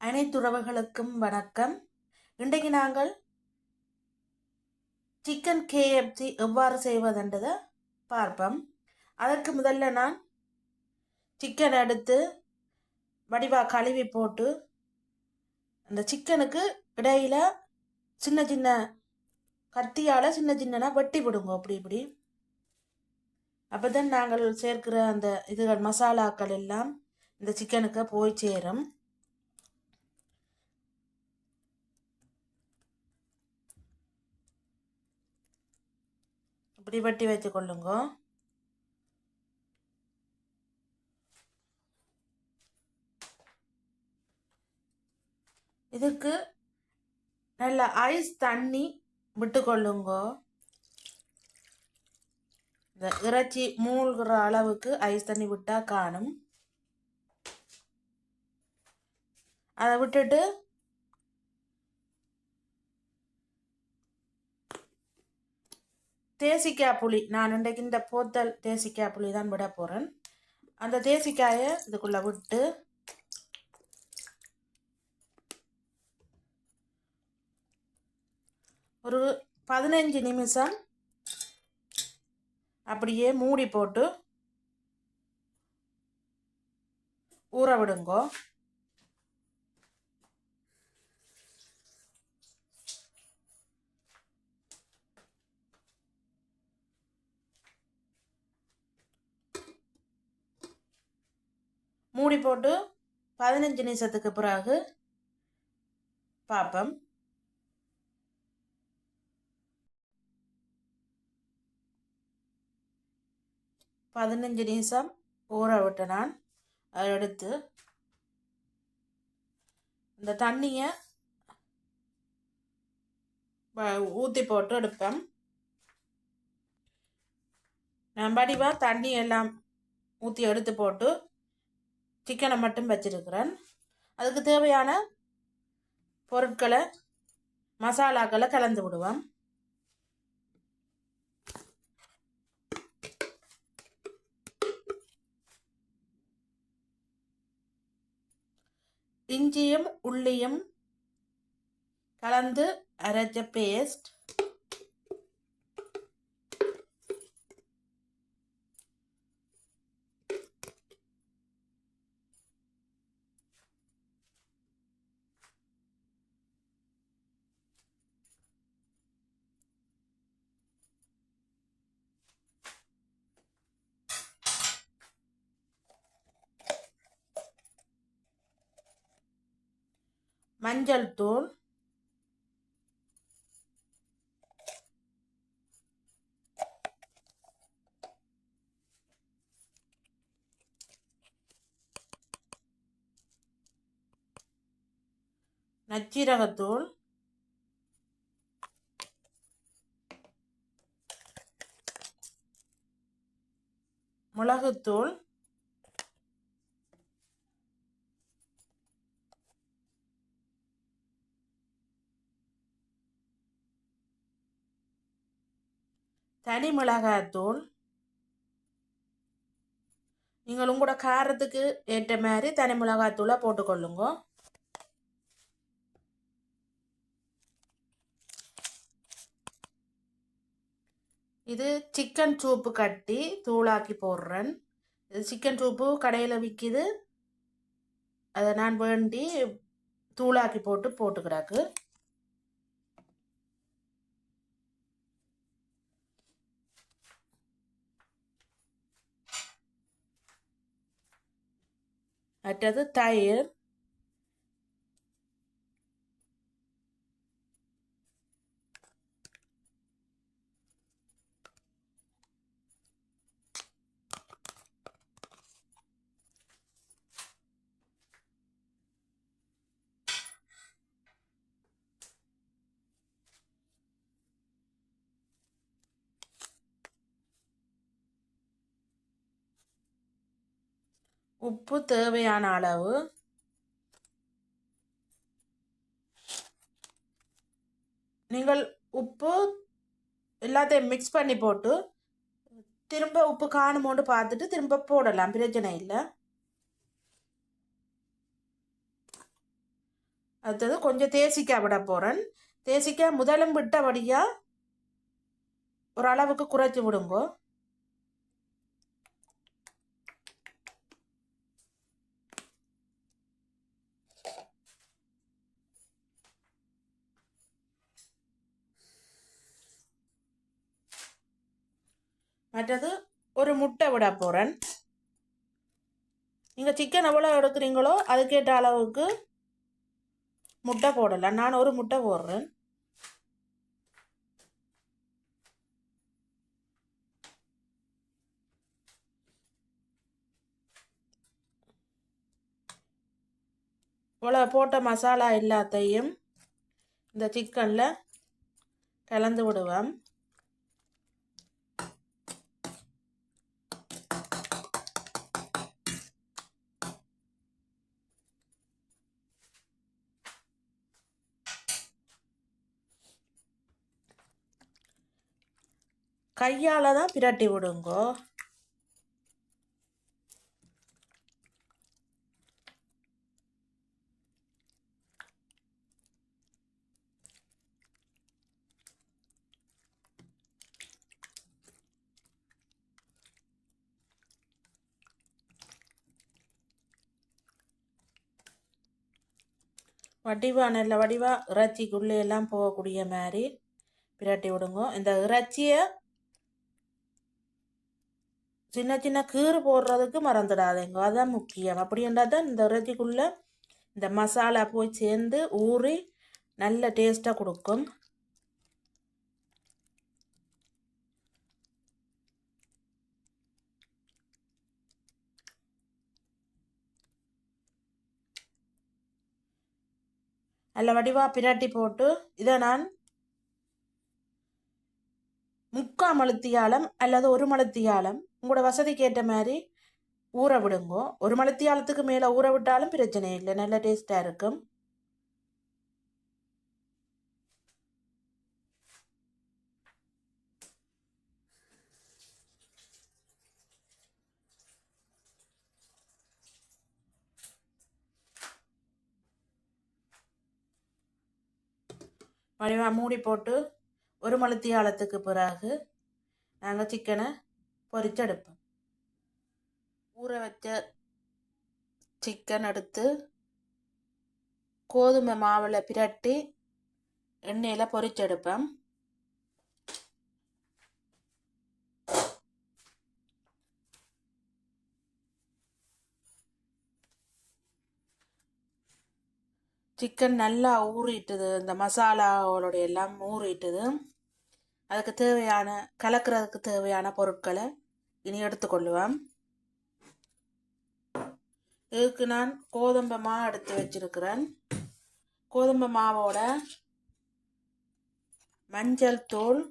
அனைத்துறவுகளுக்கும் வணக்கம். இன்றைக்கு நாங்கள் சிக்கன் கேஎஃப்சி எவ்வாறு செய்வதென்றதை பார்ப்போம். அதற்கு முதல்ல நான் சிக்கன் எடுத்து வடிவா கழுவி போட்டு அந்த சிக்கனுக்கு இடையில சின்ன சின்ன கத்தியால் சின்ன சின்னனா வெட்டி விடுங்க. அப்படி இப்படி. அப்போ தான் நாங்கள் சேர்க்கிற அந்த இதுகள் மசாலாக்கள் எல்லாம் இந்த சிக்கனுக்கு போய் சேரும். இப்படி வெட்டி வச்சு கொள்ளுங்க. இதுக்கு நல்ல ஐஸ் தண்ணி விட்டு கொள்ளுங்க. இந்த இறைச்சி மூழ்கிற அளவுக்கு ஐஸ் தண்ணி விட்டால் காணும். அதை விட்டுட்டு தேசிக்காய் புளி. நான் இன்றைக்கு இந்த போத்தல் தேசிக்காய் புளி தான் விட போகிறேன் அந்த தேசிக்காயை இதுக்குள்ளே விட்டு ஒரு பதினஞ்சு நிமிஷம் அப்படியே மூடி போட்டு ஊற விடுங்கோ. மூடி போட்டு பதினஞ்சு நிமிஷத்துக்கு பிறகு பார்ப்போம் பதினஞ்சு நிமிஷம் ஊற விட்டு நான் அதை எடுத்து இந்த தண்ணியை ஊற்றி போட்டு எடுப்பேன். நான் வடிவாக தண்ணி எல்லாம் ஊற்றி எடுத்து போட்டு சிக்கனை மட்டும் வச்சிருக்கிறேன். அதுக்கு தேவையான பொருட்களை மசாலாக்களை கலந்து விடுவேன் இஞ்சியும் உள்ளியும் கலந்து அரைச்ச பேஸ்ட் மஞ்சள் தூள். நச்சீரகத்தூள். மிளகுத்தூள். தனி மிளகாத்தூள் நீங்கள் உங்களோட காரத்துக்கு ஏற்ற மாதிரி தனி மிளகாத்தூளை போட்டுக்கொள்ளுங்க. இது சிக்கன் சூப்பு கட்டி தூளாக்கி போடுறேன். இது சிக்கன் சூப்பு கடையில் விற்கிது அதை நான் வேண்டி தூளாக்கி போட்டு போட்டுக்கிறாக்கு மற்றது தயிர் உப்பு தேவையான அளவு. நீங்கள் உப்பு எல்லாத்தையும் மிக்ஸ் பண்ணி போட்டு திரும்ப உப்பு காணுமோண்டு பார்த்துட்டு திரும்ப போடலாம் பிரச்சனை இல்லை. அடுத்தது கொஞ்சம் தேசிக்காய் விட போகிறேன் தேசிக்காய் முதலும் விட்டபடியாக ஒரு அளவுக்கு குறைச்சி விடுங்கோ. மற்றது ஒரு முட்டை விட போகிறேன் நீங்கள் சிக்கன் எவ்வளோ எடுக்கிறீங்களோ அதுக்கேற்ற அளவுக்கு முட்டை போடலாம். நான் ஒரு முட்டை போடுறேன். இவ்வளோ போட்ட மசாலா எல்லாத்தையும் இந்த சிக்கனில் கலந்து விடுவேன் கையால் தான் பிரட்டி விடுங்கோ. வடிவா நல்ல வடிவா இறைச்சிக்குள்ளே எல்லாம் போகக்கூடிய மாதிரி பிரட்டி விடுங்க. இந்த இறைச்சியை சின்ன சின்ன கீறு போடுறதுக்கு மறந்துடாதேங்க அதுதான் முக்கியம். அப்படின்றா தான் இந்த இறைச்சிக்குள்ளே இந்த மசாலா போய் சேர்ந்து ஊறி நல்ல டேஸ்ட்டாக கொடுக்கும். நல்ல வடிவாக பிரட்டி போட்டு இதை நான் முக்கால் மழுத்தியாலம் அல்லது ஒரு மழுத்தியாலம் உங்களோட வசதிக்கு ஏற்ற மாதிரி ஊற விடுங்கோ. ஒரு மலத்தியாலத்துக்கு மேலே ஊற விட்டாலும் பிரச்சனை இல்லை. நல்ல டேஸ்ட்டாக இருக்கும். வடிவா மூடி போட்டு ஒரு மலத்தியாலத்துக்கு பிறகு நாங்கள் சிக்கனை பொரிச்செடுப்போம் ஊற வச்ச சிக்கன் எடுத்து கோதுமை மாவில் பிரட்டி எண்ணெயில் பொரிச்செடுப்பேன் சிக்கன் நல்லா ஊறிட்டுது இந்த மசாலாவோடைய எல்லாம் ஊறிட்டுது. அதுக்கு தேவையான கலக்கிறதுக்கு தேவையான பொருட்களை இனி எடுத்துக்கொள்ளுவேன் இதுக்கு நான் கோதம்பை மா எடுத்து வச்சிருக்கிறேன். கோதம்பை மாவோட மஞ்சள் தூள்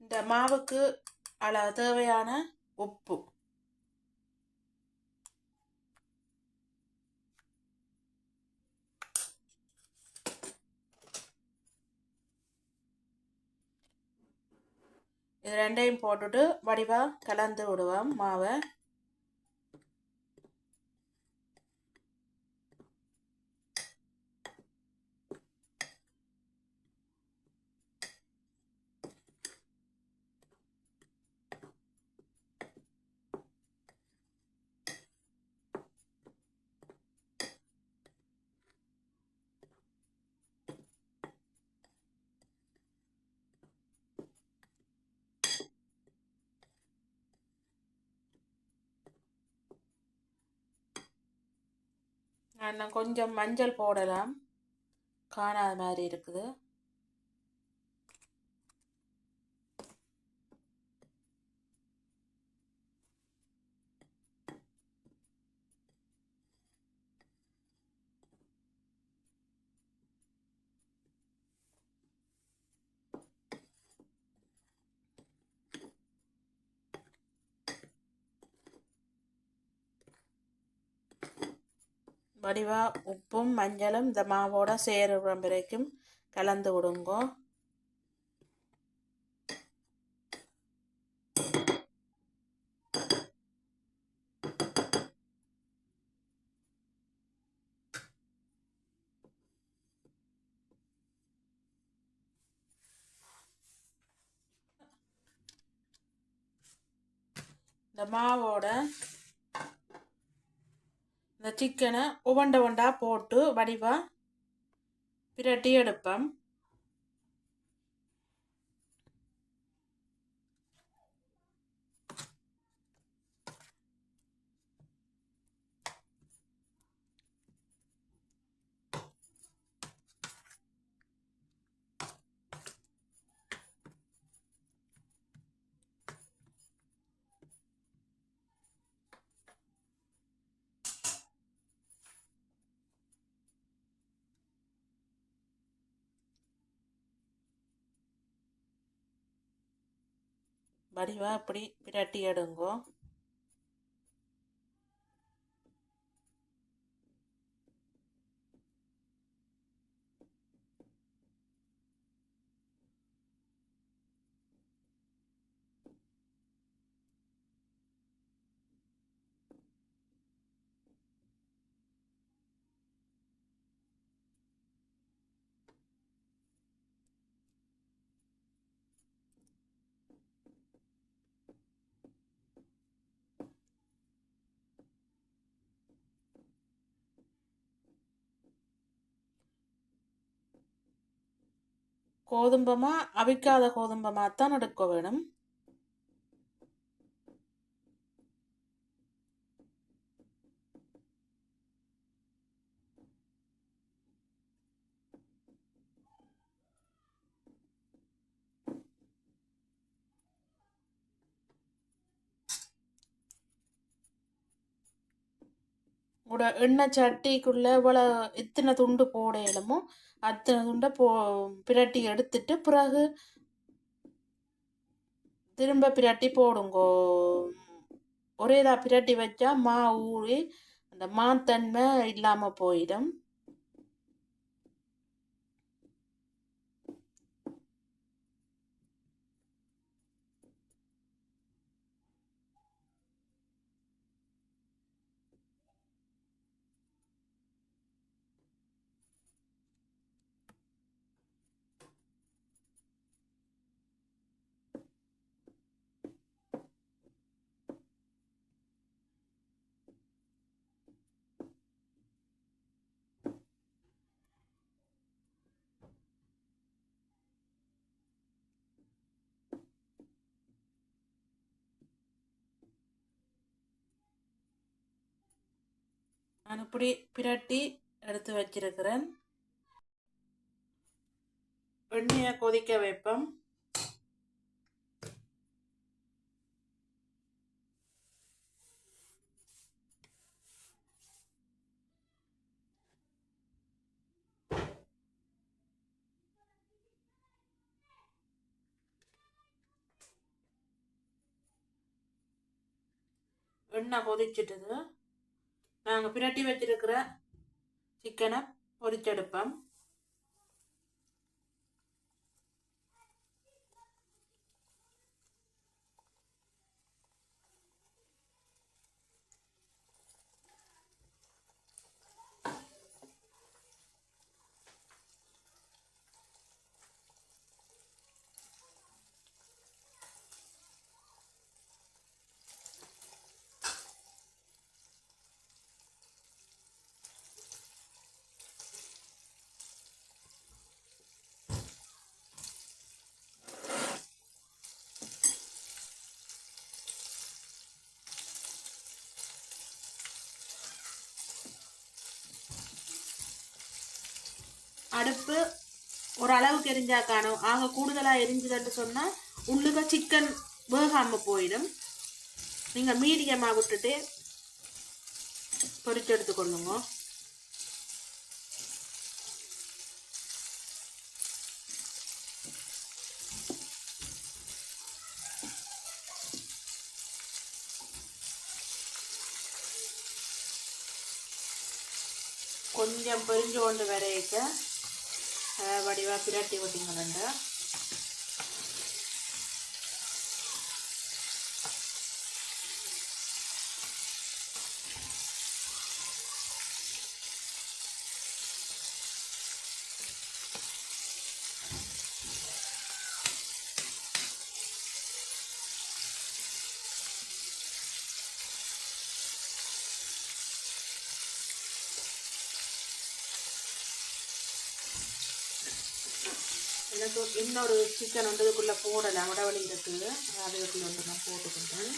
இந்த மாவுக்கு அள தேவையான உப்பு. இது ரெண்டையும் போட்டுட்டு வடிவாக கலந்து விடுவோம் மாவை. நான் கொஞ்சம் மஞ்சள் போடலாம். காணாத மாதிரி இருக்குது. வடிவாக உப்பும் மஞ்சளும் இந்த மாவோட சேருற வரைக்கும் கலந்து விடுங்கோ இந்த மாவோட சிக்கனை உவண்ட உண்டா போட்டு வடிவா பிரட்டி எடுப்பேன். வடிவா அப்படி பிரட்டி எடுங்கோ. கோதும்பமா அவிக்காத கோதும்பமாக தான் எடுக்க வேணும். உட எண்ணெய் சட்டிக்குள்ள இவ்வளோ எத்தனை துண்டு போடையிலுமோ அத்தனை துண்டை போ பிரட்டி எடுத்துட்டு பிறகு திரும்ப பிரட்டி போடுங்கோ. ஒரே இதாக பிரட்டி வச்சா மா ஊறி அந்த மாத்தன்மை இல்லாமல் போயிடும். நான் இப்படி பிரட்டி எடுத்து வச்சிருக்கிறேன். எண்ணெயை கொதிக்க வைப்போம். எண்ணெய் கொதிச்சிட்டுது. நாங்கள் பிரட்டி வச்சிருக்கிற சிக்கனை பொரிச்செடுப்போம். அடுப்பு ஒரு அளவுக்கு எரிஞ்சா காணும். ஆக கூடுதலாக எரிஞ்சுதுன்னு சொன்னால் உள்ளுக சிக்கன் வேகாமல் போயிடும். நீங்கள் மீடியமாக விட்டுட்டு பொறிச்சு எடுத்துக்கொள்ளுங்க கொஞ்சம் பொரிஞ்சு கொண்டு வரைக்க வடிவாக பிரட்டி இன்னொரு சிக்கன் வந்து இதுக்குள்ளே போடலாம் உடவழி இருக்குது அது இதுக்குள்ள வந்து நான் போட்டுக்கிட்டேன்.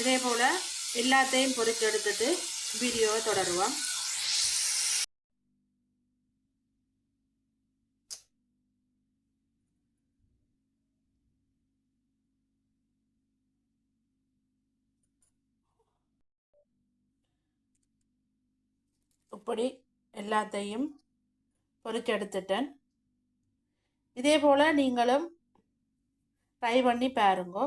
இதே போல் எல்லாத்தையும் பொறுத்தெடுத்துட்டு வீடியோவை தொடருவோம். இப்படி எல்லாத்தையும் பொறுக்கெடுத்துட்டேன் இதே போல் நீங்களும் ட்ரை பண்ணி பாருங்கோ.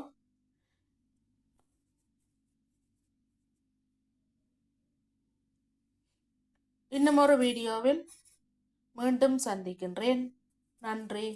இன்னும் ஒரு வீடியோவில் மீண்டும் சந்திக்கின்றேன். நன்றி.